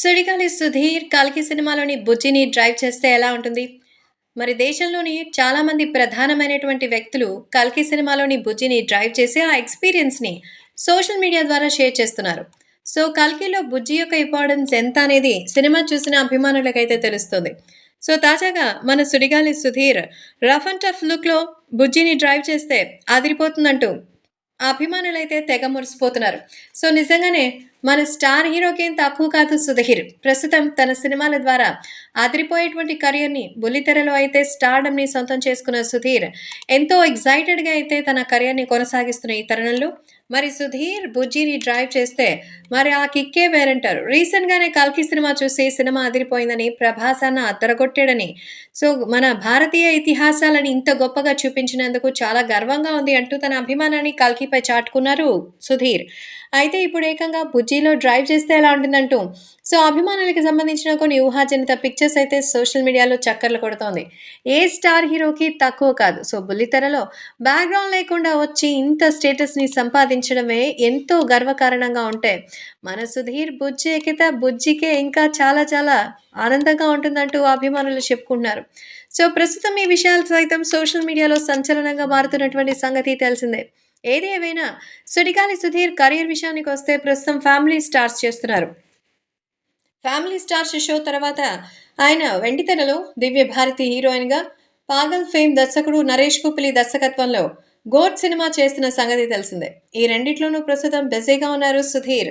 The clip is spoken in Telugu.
సుడిగాలి సుధీర్ కల్కి సినిమాలోని బుజ్జిని డ్రైవ్ చేస్తే ఎలా ఉంటుంది? మరి దేశంలోని చాలామంది ప్రధానమైనటువంటి వ్యక్తులు కల్కి సినిమాలోని బుజ్జిని డ్రైవ్ చేసి ఆ ఎక్స్పీరియన్స్ని సోషల్ మీడియా ద్వారా షేర్ చేస్తున్నారు. సో కల్కిలో బుజ్జి యొక్క ఇంపార్టెన్స్ ఎంత అనేది సినిమా చూసిన అభిమానులకైతే తెలుస్తుంది. సో తాజాగా మన Sudigali Sudheer rough and tough లుక్లో బుజ్జిని డ్రైవ్ చేస్తే అదిరిపోతుందంటూ అభిమానులైతే తెగ మురిసిపోతున్నారు. సో నిజంగానే మన స్టార్ హీరోకి తక్కువ కాదు సుధీర్. ప్రస్తుతం తన సినిమాల ద్వారా అదిరిపోయేటువంటి కెరియర్ని బుల్లితెరలో అయితే స్టార్డమ్ని సొంతం చేసుకున్న సుధీర్ ఎంతో ఎగ్జైటెడ్గా అయితే తన కెరియర్ని కొనసాగిస్తున్న ఈ తరుణంలో. మరి సుధీర్ బుజ్జిని డ్రైవ్ చేస్తే మరి ఆ కిక్కే వేరంటారు. రీసెంట్గానే కల్కి సినిమా చూసి సినిమా అదిరిపోయిందని ప్రభాస్ అన్న అద్దరగొట్టాడని. సో మన భారతీయ ఇతిహాసాలని ఇంత గొప్పగా చూపించినందుకు చాలా గర్వంగా ఉంది అంటూ తన అభిమానాన్ని కల్కిపై చాటుకున్నారు సుధీర్. అయితే ఇప్పుడు ఏకంగా జీలో డ్రైవ్ చేస్తే ఎలా ఉంటుందంటూ. సో అభిమానులకి సంబంధించిన కొన్ని ఊహాజనిత పిక్చర్స్ అయితే సోషల్ మీడియాలో చక్కర్లు కొడుతోంది. ఏ స్టార్ హీరోకి తక్కువ కాదు. సో బుల్లితెరలో బ్యాక్గ్రౌండ్ లేకుండా వచ్చి ఇంత స్టేటస్ని సంపాదించడమే ఎంతో గర్వకారణంగా ఉంటే మన సుధీర్ బుజ్జి ఎక్కితే బుజ్జికే ఇంకా చాలా చాలా ఆనందంగా ఉంటుందంటూ అభిమానులు చెప్పుకుంటున్నారు. సో ప్రస్తుతం ఈ విషయాలు సైతం సోషల్ మీడియాలో సంచలనంగా మారుతున్నటువంటి సంగతి తెలిసిందే. ఏది ఏమైనా సుడిగాలి సుధీర్ కెరీర్ విషయానికి వస్తే ప్రస్తుతం ఫ్యామిలీ స్టార్స్ చేస్తున్నారు. ఫ్యామిలీ స్టార్స్ షో తర్వాత ఆయన వెండితెరలో దివ్య భారతి హీరోయిన్గా పాగల్ ఫేమ్ దర్శకుడు నరేష్ కుపిలి దర్శకత్వంలో గోడ్ సినిమా చేస్తున్న సంగతి తెలిసిందే. ఈ రెండిట్లోనూ ప్రస్తుతం బిజీగా ఉన్నారు సుధీర్.